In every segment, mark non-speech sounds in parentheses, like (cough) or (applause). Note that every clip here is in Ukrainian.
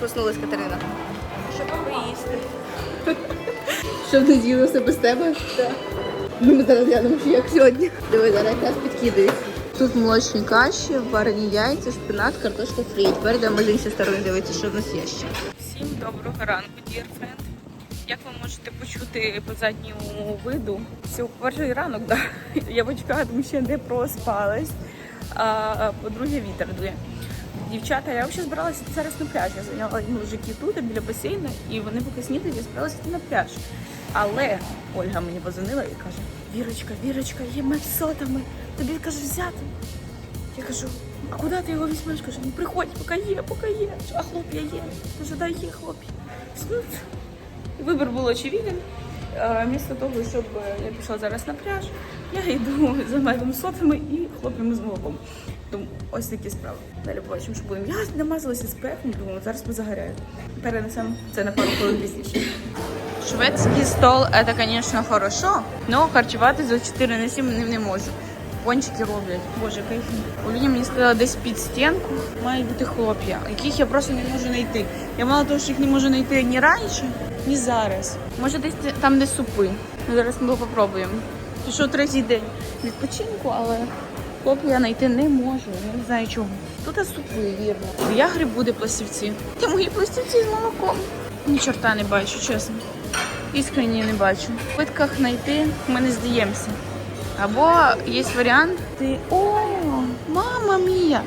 проснулась, Катерина? Щоб поїсти. Щоб не з'їлося без тебе? Так. Ну, ми зараз глянемо, що як сьогодні. Диви, зараз якраз підкидають. Тут молочні каші, варені яйця, шпинат, картошка фрі. Тепер йдемо з іншої сторони дивитися, що в нас є ще. Всім доброго ранку, dear friend. Як ви можете почути по задньому виду? Це перший ранок, да. (laughs) Я почекаю, тому що не проспалась. А по-друге, вітер дує. Дівчата, я взагалі збиралася зараз на пляж. Я зайняла мужики тут біля басейну, і вони поки снідають, я збиралася йти на пляж. Але Ольга мені позвонила і каже: Вірочка, Вірочка, є мед з сотами. Тобі каже взяти. Я кажу, а куди ти його візьмеш? Каже, ну приходь, поки є, поки є. А хлоп'я є. Кажу, дай є хлоп'я. Ну, Вибір був очевиден. Е, Вмісто того, щоб я пішла зараз на пляж, я йду за медом сотами і хлоп'ями з молоком. Тому ось такі справи. Далі побачимо, що будемо. Я намазалася з пехом, думаю, зараз позагоряю. Перенесемо це на пару хвилин пізніше. Шведський стол це, звісно, хорошо, але харчувати за 4 на 7 не, можу. Пончики роблять. Боже, кайфні. Олюня мені сказала, десь під стінку мають бути хлоп'я, яких я просто не можу знайти. Я мало того, що їх не можу знайти ні раніше, ні зараз. Може, десь там, де супи. Ну, Зараз ми попробуємо. Пішов третій день відпочинку, але хлоп'я знайти не можу. Я не знаю чого. Тут супи, вірно. Я грибу де пластівці. Це мої пластівці з молоком. Ні чорта не бачу, чесно. Іскренні не бачу. В питках знайти ми не здаємося. Або є варіант, ти о, мама мія!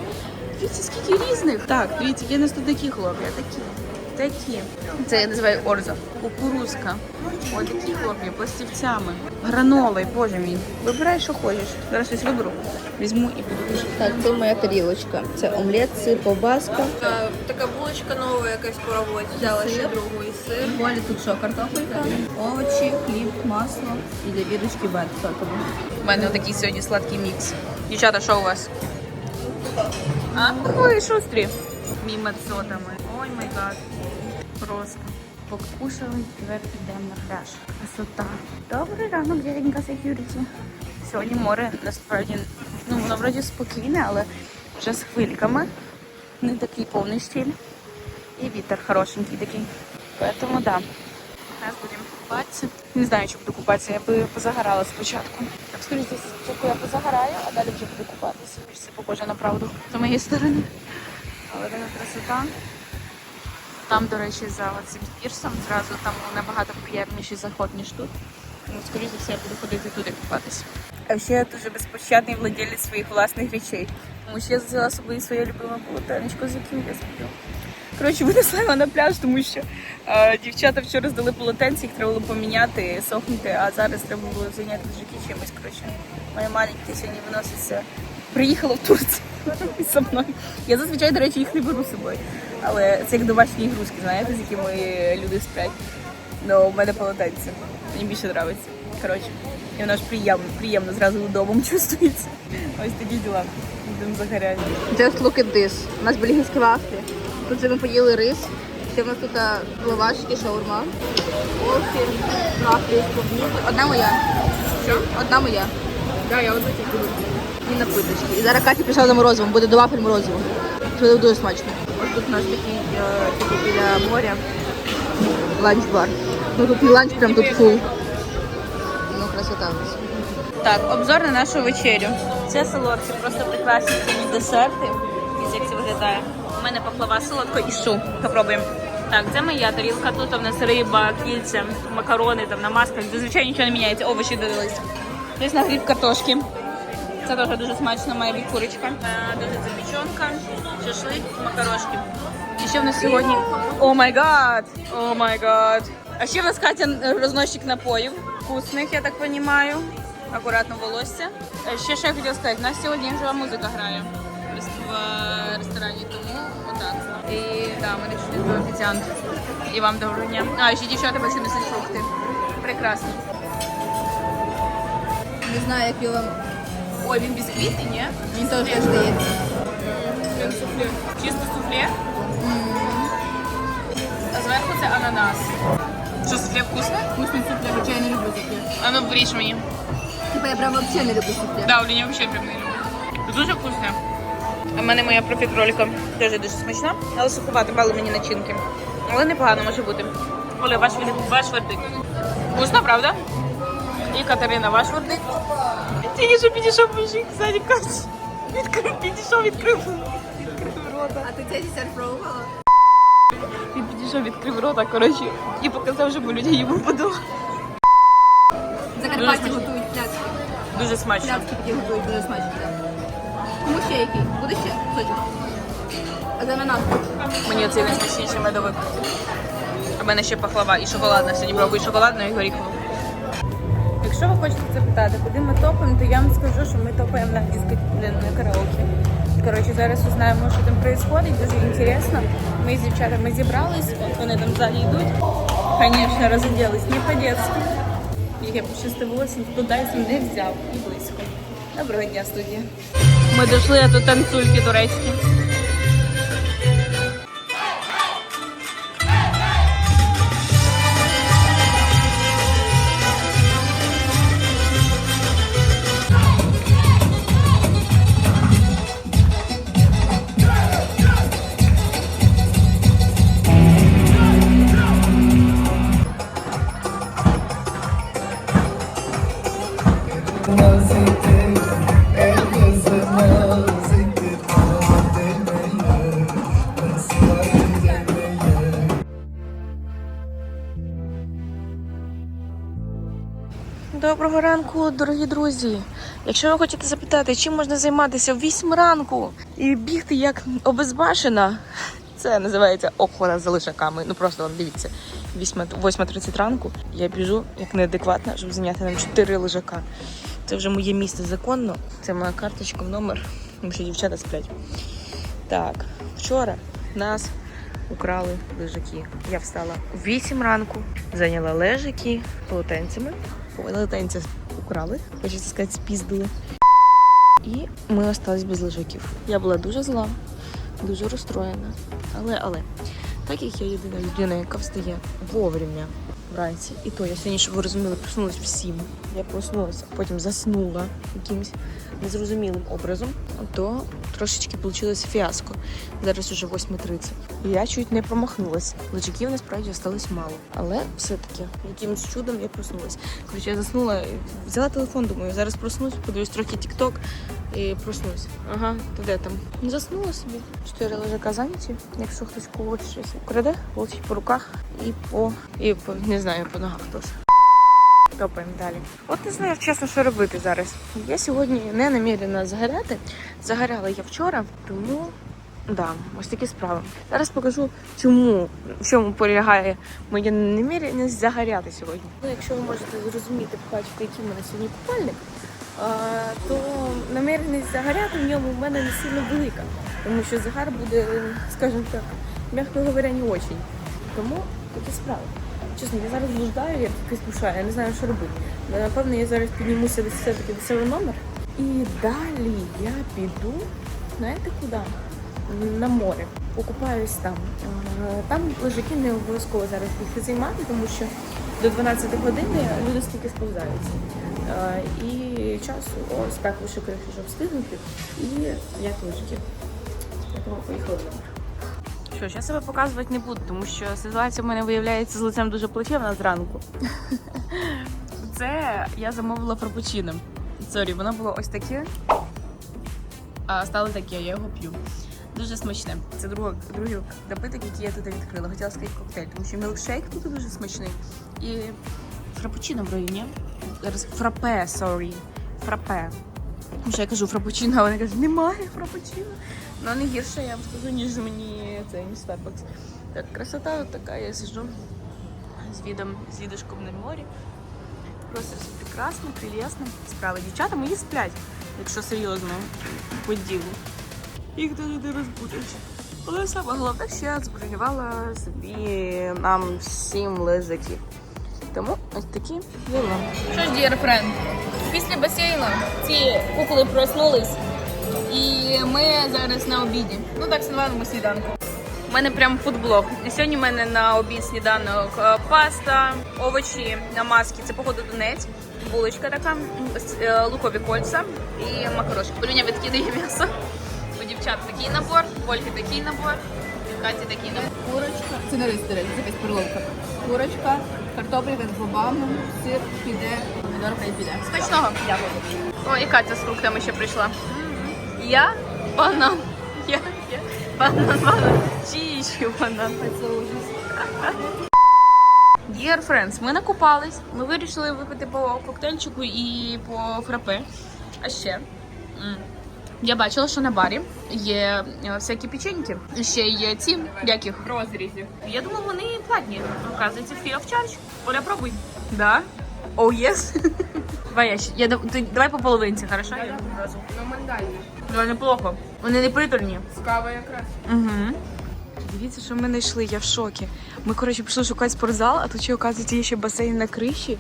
Дивіться, скільки різних. Так, дивіться, є нас тут такі хлоп'я, такі. Такі. Це я називаю орза. Кукурузка. Ось такі хлоп'я, пластівцями. Граноли, боже мій. Вибирай, що хочеш. Зараз щось виберу. Візьму і буду. Так, це моя тарілочка. Це омлет, сир, ковбаска. Така, така булочка нова якась по роботі. Взяла ще другу і сир. Волі тут що, картопелька, овочі, хліб, масло і для вірочки бат соковий. У мене отакий сьогодні сладкий мікс. Дівчата, що у вас? А? Ой, шустрі. Мій мед сотами. Ой май гад. Просто. Покушали, тепер підемо на пляж. Красота. Добрий ранок, дяденька security. Сьогодні море насправді, ну воно вроді спокійне, але вже з хвильками. Не такий повний штиль. І вітер хорошенький такий. Поэтому да. Зараз будемо купатися. Не знаю, чи буду купатися, я би позагорала спочатку. За все, спочатку я позагораю, а далі вже буду купатися. Це похоже на правду з моєї сторони. Але така красота. Там, до речі, за цим пірсом зразу там набагато приємніший заход, ніж тут. Тому, скоріше все, я буду ходити туди купатися. А ще я дуже безпощадний владелець своїх власних речей. Тому що я взяла з собою своє любиме полотенечко, з яким я сплю. Коротше, винесла його на пляж, тому що е, дівчата вчора здали полотенці, їх треба було поміняти, сохнути, а зараз треба було зайняти житті чимось. Коротше, моя маленька сьогодні виноситься. Приїхала в Турцію (laughs) зі мною. Я зазвичай, до речі, їх не беру з собою. Але це як домашні ігрушки, знаєте, з якими люди сплять. Ну, у мене полотенце. Мені більше подобається. Коротше, і воно ж приємно, приємно зразу удобом чувствується. Ось такі діла. Будемо загоряти. Just look at this. У нас бельгійські вафлі. Тут же ми поїли рис. Ще в нас тут лавашки, шаурма. Кофі, вафлі з клубнікою. Одна моя. Що? Одна моя. Да, я от такі буду. І напиточки. І зараз Катя пішла за морозивом. Буде до вафель морозиво. Це буде дуже смачно. Ось тут у нас такий, такий біля моря. Ланч-бар. Ну тут не ланч, прям тут фул. Ну, красота у нас. Так, обзор на нашу вечерю. Це солодкі, просто прекрасні десерти. Ось як це виглядає. У мене пахлава солодко і шу. Попробуємо. Так, це моя тарілка. Тут у нас риба, кільця, макарони, там намазка. Зазвичай нічого не міняється, овочі додались. Десь нагрів картошки. Це теж дуже смачно, має бути курочка. Е, Дуже запеченка, шашлик, макарошки. І ще в нас сьогодні. О май гад! О май гад! А ще в нас Катя е, розносчик напоїв. Вкусних, я так розумію. Акуратно волосся. Е, Ще що я хотіла сказати, у нас сьогодні жива музика грає в рес- в ресторані, тому отак. І да, ми дійшли до офіціанта. І вам доброго дня. А, ще дівчата бачу несуть фрукти. Прекрасно. Не знаю, як його вам. Ой, він бісквітний, ні? Мені теж так здається. Він суфле. Чисто суфле. А зверху це ананас. Що суфле вкусне? Вкусний суфле, хоча я не люблю таке. А ну вріж мені. Типа я прям взагалі не люблю суфле. Да, у меня вообще прям не люблю. Дуже вкусне. У мене моя профітролька теж дуже смачна, але суховато мало мені начинки. Але непогано може бути. Оля, ваш, ваш вердикт. Вкусно, правда? І Катерина, ваш вердикт. Тільки що підійшов мужик, ззаді каже. Відкрив, підійшов, відкрив. Відкрив рота. А ти цей десерт пробувала? Він підійшов, відкрив рота, коротше, і показав, що людям йому подала. Закарпатті смачно. готують пляцки. Дуже смачно. Пляцки такі готують дуже смачно. так. Кому ще який? Буде ще кусочок? А за ананас? Мені оцей найсмачніший медовик. У мене ще пахлава і шоколадна. Сьогодні пробую шоколадну і горіхову. Якщо ви хочете запитати, куди ми топаємо, то я вам скажу, що ми топаємо на диско... на караоке. Коротше, зараз узнаємо, що там відбувається, дуже інтересно. Ми з дівчатами зібрались, от вони там ззаді йдуть. Звісно, розоделись не по-детски. Я пощастилося, туди не взяв і близько. Доброго дня, студія. Ми дійшли, тут танцюльки турецькі. Доброго ранку, дорогі друзі. Якщо ви хочете запитати, чим можна займатися в 8 ранку і бігти як обезбашена, це називається охора за лишаками. Ну просто дивіться, 8 8.30 ранку я біжу як неадекватна, щоб зайняти нам 4 лежака. Це вже моє місце законно. Це моя карточка, в номер, тому що дівчата сплять. Так, вчора нас украли лежаки. Я встала в 8 ранку, зайняла лежаки полотенцями. Полотенця украли, хочеться сказати, спіздили. І ми остались без лежаків. Я була дуже зла, дуже розстроєна. Але, але, так як я єдина людина, яка встає вовремя вранці, і то я сьогодні, щоб ви розуміли, проснулась в 7. Я проснулася, потім заснула якимось незрозумілим образом, то трошечки вийшло фіаско. Зараз уже 8.30. Я чуть не промахнулася. Лежаків насправді осталось мало. Але все-таки якимось чудом я проснулася. Коротше, я заснула, взяла телефон, думаю, зараз проснусь, подивлюсь трохи тік-ток і проснусь. Ага, то де там? Заснула собі. Чотири лежака зайняті. Якщо хтось когось щось украде, получить по руках і по, і по не знаю, по ногах теж. Топаємо далі. От не знаю, чесно, що робити зараз. Я сьогодні не намірена загоряти. Загоряла я вчора, тому да, ось такі справи. Зараз покажу, чому в чому полягає моя наміреність загоряти сьогодні. Ну, якщо ви можете зрозуміти, побачити, який мене сьогодні купальник, то наміреність загоряти в ньому в мене не сильно велика, тому що загар буде, скажімо так, м'яко говоря, не очень. Тому такі справи. Чесно, я зараз блуждаю, я таки спушаю, я не знаю, що робити. Напевно, я зараз піднімуся все-таки до себе номер. І далі я піду, знаєте куди? На море. Покупаюсь там. Е, Там лежаки не обов'язково зараз бігти займати, тому що до 12 години люди стільки сповзаються. Е, І часу о, спеку ще краще, щоб встигнути. І як лежаків. Тому поїхали в номер. Що я себе показувати не буду, тому що ситуація в мене виявляється з лицем дуже плачевна зранку. (laughs) Це я замовила фрапучино. Сорі, воно було ось таке, а стало таке, я його п'ю. Дуже смачне. Це друга, другий напиток, який я тут відкрила. Хотіла сказати коктейль, тому що мілкшейк тут дуже смачний. І фрапучино в районі. Зараз фрапе, сорі. Фрапе. Тому що я кажу фрапучино, а вони кажуть, немає фрапучино. Ну, не гірше, я вам скажу, ніж мені це ніж Starbucks. Так, красота от така, я сижу з відом, з відушком на морі. Просто все прекрасно, прелесно. Справа дівчата мої сплять, якщо серйозно по ділу. Їх дуже не розбудеш. Але саме головне, що я збронювала собі нам всім лежаки. Тому ось такі діла. Що ж, dear friend, після басейну ці кукли проснулись. І ми зараз на обіді. Ну так сніданку сніданку. У мене прям фудблок. Сьогодні в мене на обід сніданок е, паста, овочі на маски. Це походу тунець, булочка така, е, лукові кольця і макарошки. Полюня відкидає м'ясо. У дівчат такий набор, Ольги такий набор, в Каті такий набор. Курочка. Це не рис, це якась перловка. Курочка, картопелька з бобами, сир піде, помідорка і піде. Смачного. Дякую. О, і Катя з фруктами ще прийшла. Я банан. Я, я банан, банан. Чищу банан. Це ужас. Dear friends, ми накупались. Ми вирішили випити по коктейльчику і по фрапе. А ще я бачила, що на барі є е, всякі печеньки. Ще є ці, як їх? Розрізі. Я думала, вони платні. Оказується, free of charge. Оля, пробуй. Да? О, oh, yes. (laughs) Давай, я, ще- я, ти, давай по половинці, хорошо? Я одразу. Ну, мандальне. Давай неплохо. Вони не приторні. З кавою якраз. Угу. Дивіться, що ми знайшли, я в шокі. Ми, коротше, пішли шукати спортзал, а тут ще, оказується, є ще басейн на криші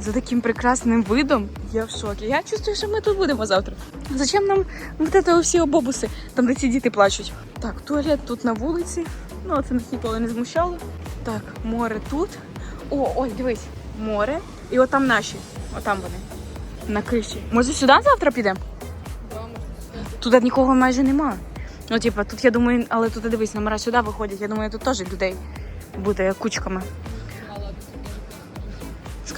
за таким прекрасним видом. Я в шокі. Я чувствую, що ми тут будемо завтра. Зачем нам вот всі обобуси, там де ці діти плачуть? Так, туалет тут на вулиці. Ну, це нас ніколи не змущало. Так, море тут. О, ой, дивись, море. І отам наші. Отам вони. На криші. Може, сюди завтра підемо? Тут нікого майже нема. Ну, типа, тут я думаю, але тут дивись, номера сюди виходять. Я думаю, тут теж людей буде кучками.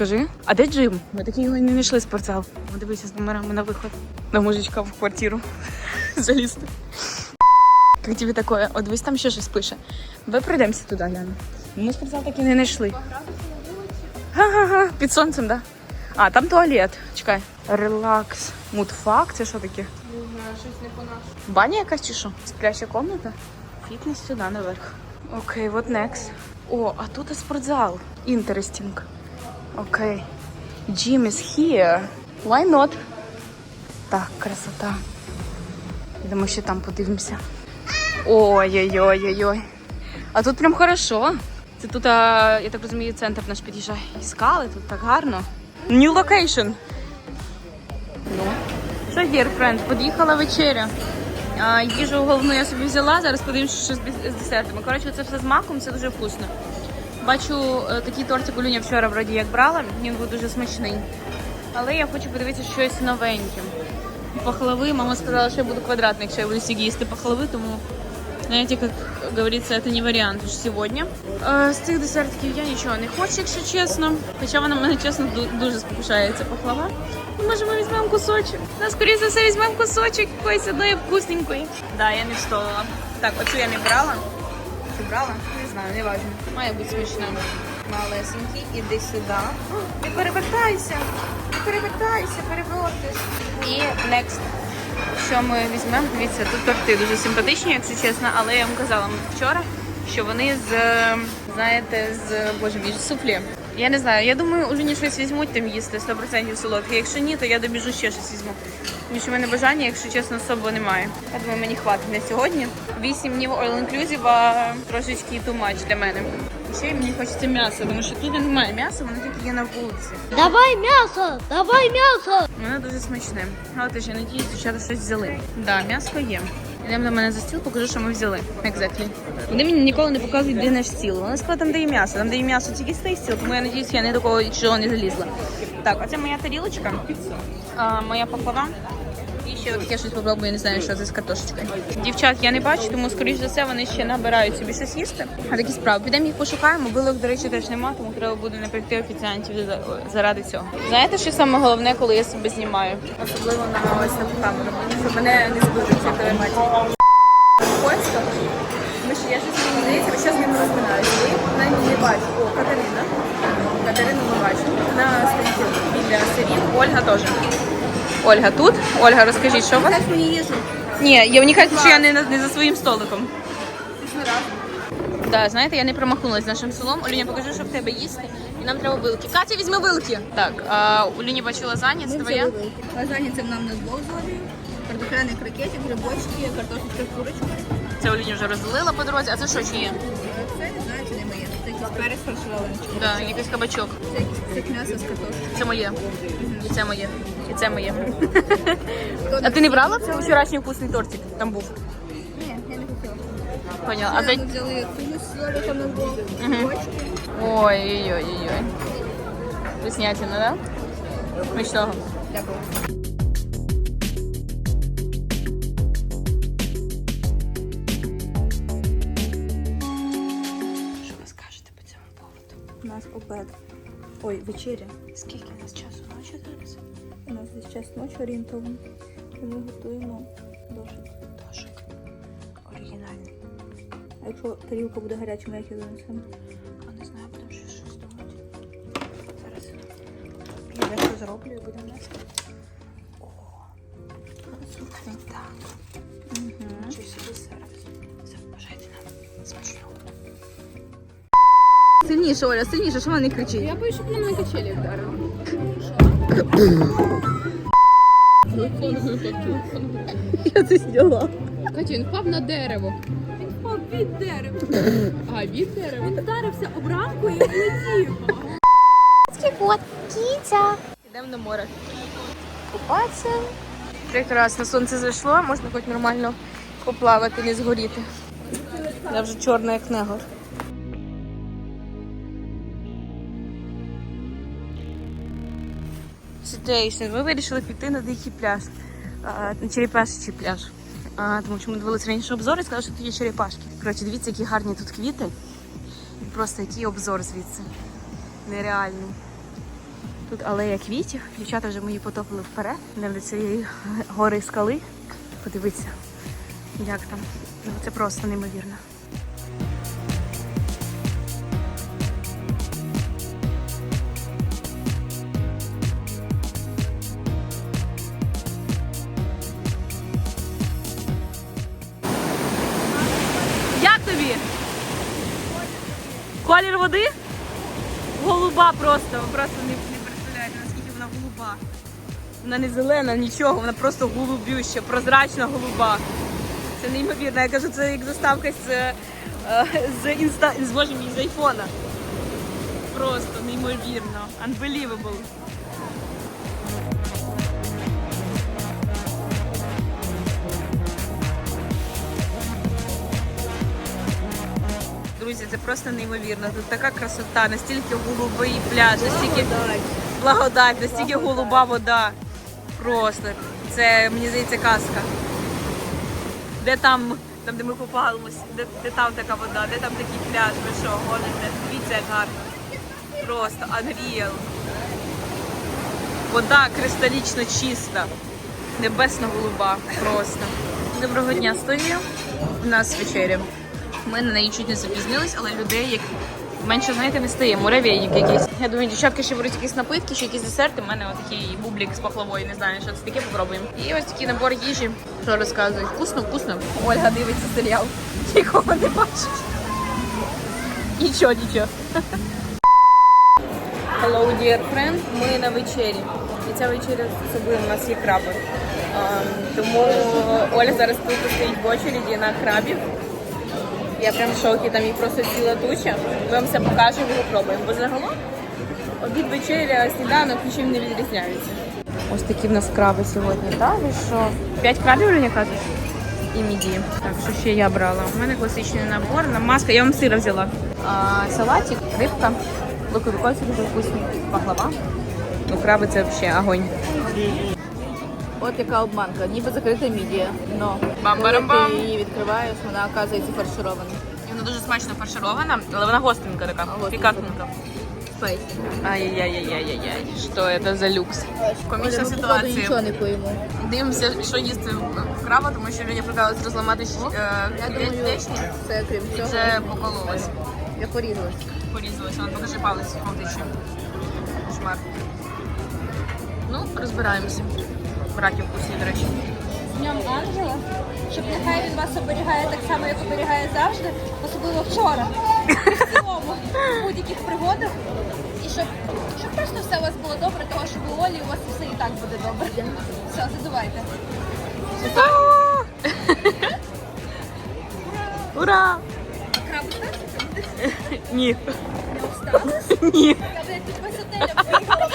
Скажи, а де Джим? Ми такі його не знайшли спортзал. О, дивися з номерами на виход. До мужичка в квартиру (laughs) залізти. Як тобі таке? От дивись, там ще щось пише. Ви прийдемося туди, Ляна. Ми спортзал таки не знайшли. Га-га-га, під сонцем, так? Да? А, там туалет. Чекай. Релакс. Мудфак, це що таке? Не знаю, щось не по нашому. Баня якась чи що? Спляща комната? Фітнес сюди наверх. Окей, what next? О, а тут і спортзал. Interesting. Окей. Gym is here. Why not? Так, красота. Йдемо ще там подивимося. Ой-ой-ой-ой-ой. А тут прям хорошо. Це тут, я так розумію, центр наш під'їжджає. І скали, тут так гарно. New location. Ну. Що, dear friend, під'їхала вечеря. Їжу головну я собі взяла, зараз подивимося, що з десертами. Коротше, це все з маком, це дуже вкусно. Бачу, е, такий тортик Улюня вчора вроді як брала, він був дуже смачний. Але я хочу подивитися щось новеньке. Пахлави, мама сказала, що я буду квадратний, якщо я буду стільки їсти пахлави, тому, знаєте, як говориться, це не варіант уж сьогодні. Е, З цих десертиків я нічого не хочу, якщо чесно. Хоча вона мене чесно дуже спокушається пахлава. Ну, може, ми візьмемо кусочок. Ну, скоріше за все, візьмемо кусочок якоїсь одної вкусненької. Да, я не встолила. Так, оцю я не брала. Чи брала? Знаю, не важливо. Має бути смачно. Малесенький, іди сюди. Не перевертайся. Не перевертайся, перевертиш. І next. Що ми візьмемо? Дивіться, тут торти дуже симпатичні, якщо чесно, але я вам казала вчора, що вони з, знаєте, з боже мій, суфлі. Я не знаю, я думаю, уже не щось візьмуть там їсти 100% солодке. Якщо ні, то я добіжу ще щось візьму. Тому що в мене бажання, якщо чесно, особо немає. Я думаю, мені хватить на сьогодні. Вісім днів all inclusive, а трошечки too much для мене. І ще мені хочеться м'яса, тому що тут немає м'яса, воно тільки є на вулиці. Давай м'ясо! Давай м'ясо! Воно дуже смачне. Але теж я надіюсь, дівчата щось взяли. Да, м'ясо є. Йдемо до мене за стіл, покажу, що ми взяли. Exactly. Вони мені ніколи не показують, де наш стіл. Вони сказали, там де є м'ясо. Там де є м'ясо, тільки стей стіл, тому я надіюсь, я ні до кого чого не залізла. Так, оце моя тарілочка, а, моя пахлава. Ще таке щось попробую, я не знаю, що це з картошечкою. Дівчат я не бачу, тому скоріш за все вони ще набирають собі щось їсти. А такі справи. Підемо їх пошукаємо. Вилок, до речі, теж нема, тому треба буде не офіціантів заради цього. Знаєте, що саме головне, коли я себе знімаю? Особливо на ось таку камеру, щоб мене не збудуть телематії. Костя, тому що я щось мені здається, ви зараз з ними розминаюся. Вона не бачу. О, Катерина. Катерину ми бачимо. Вона стоїть біля сирів. Ольга теж. Ольга тут. Ольга, розкажіть, що у вас? Мені їжу. Ні, я мені кажуть, що я не, на- не за своїм столиком. Да, знаєте, я не промахнулася з нашим селом. Олюня, покажи, що в тебе їсти. І нам треба вилки. Катя, візьми вилки. Так, а, Олюні бачу лазанья, це твоя. Лазанья це нам на двох зловів. Картопляний крокетик, грибочки, картошечка, курочка. Це Олюня вже розділила по дорозі. А це що ще є? Це не знаю, чи не моє. Це якийсь перець фарширований. Да, якийсь кабачок. Це якийсь кусок м'яса з картошки. Це моє. І це моє. І це моє. А ти не брала вчорашній вкусний тортик? Там був. Ні, я не хотіла. Поняла. А взяли хумус з Ой-ой-ой-ой. Вкуснятина, да? Смачного. Що ви? У нас обед. Ой, вечеря. Скільки? Десь час ночі орієнтовно. І ми готуємо дошик. Дошик. Оригінальний. А якщо тарілка буде гарячим, як її занесемо? А не знаю, будемо щось щось думати. Зараз я дещо зроблю і будемо нести. О, супер. Так. Угу. Щось собі сервіс. Все, бажайте нам смачного. Сильніше, Оля, сильніше, що вона не кричить? Я боюсь, щоб на качелі вдарило. Я це зняла. Катя, він впав на дерево. Він впав від дерева. А, від дерева. Він вдарився об рамку і влетів. Вот, китя. Йдемо на море. Купатися. Прекрасно, сонце зайшло, можна хоч нормально поплавати, не згоріти. Я вже чорна, як негор. Situation. Ми вирішили піти на дикий пляж, на черепашечий пляж. Тому що ми дивилися раніше обзор і сказали, що тут є черепашки. Коротше, дивіться, які гарні тут квіти. І просто який обзор звідси. Нереальний. Тут алея квітів. Дівчата вже мої потопили вперед, не до цієї гори скали. Подивіться, як там. Ну, Це просто неймовірно. Колір води? Голуба просто. Ви просто не, не представляєте, наскільки вона голуба. Вона не зелена, нічого, вона просто голубюща, прозрачна голуба. Це неймовірно. Я кажу, це як заставка з, е, з інста з з айфона. Просто неймовірно. Unbelievable. Друзі, це просто неймовірно. Тут така красота, настільки голубий пляж, настільки благодать, настільки голуба вода. Просто. Це, мені здається, казка. Де там, там де ми купалимось, де, де там така вода, де там такий пляж, ви що, гоните? Дивіться, як гарно. Просто unreal. Вода кристалічно чиста. Небесно голуба. Просто. Доброго дня, студія. У нас вечеря. Ми на неї чуть не запізнились, але людей як менше знаєте не стає. Муравейник якийсь. Я думаю, дівчатки ще беруть якісь напитки, ще якісь десерти. У мене отакий бублік з пахлавою, не знаю, що це таке, попробуємо. І ось такий набор їжі. Що розказують? Вкусно, вкусно. Ольга дивиться серіал. Нікого не бачить. Нічого, нічого. Hello, dear friend. Ми на вечері. І ця вечеря особливо у нас є краби. Ем, тому Оля зараз тут стоїть в очереді на крабів. Я прям в шокі, там їх просто ціла туча. Ми вам все покажемо і попробуємо. Бо загалом обід вечеря, сніданок нічим не відрізняються. Ось такі в нас краби сьогодні, так? Що? П'ять крабів Женя кажеш? І міді. Так, що ще я брала? У мене класичний набор, намазка. Я вам сира взяла. А, салатик, рибка, лукові кольця дуже вкусні, пахлава. Ну, краби це взагалі огонь. От яка обманка, ніби закрита мідія. Но Бам-барам-бам. ти її відкриваєш, вона оказується фарширована. І Вона дуже смачно фарширована, але вона гостренька така, гостренька. пікантненька. Спейсі. Ай-яй-яй-яй-яй, що це за люкс? Комічна ми, походу, ситуація. нічого не поїмо. Дивимося, що їсти в краба, тому що Люня прикалась розламати щ- е, Я думаю, течні це крім і цього. вже покололась, Я порізалась. порізалась. Вон, покажи палець мовтичі. Шмар. Ну, розбираємося. Братів вкусні, до речі. Днем Ангела, щоб нехай він вас оберігає так само, як оберігає завжди, особливо вчора. В цілому, в будь-яких пригодах. І щоб, щоб просто все у вас було добре, тому що в Олі у вас все і так буде добре. Все, задувайте. Ура! Краби? Ні. Не встали? Ні. Я блядь, під весь отелем приїхала.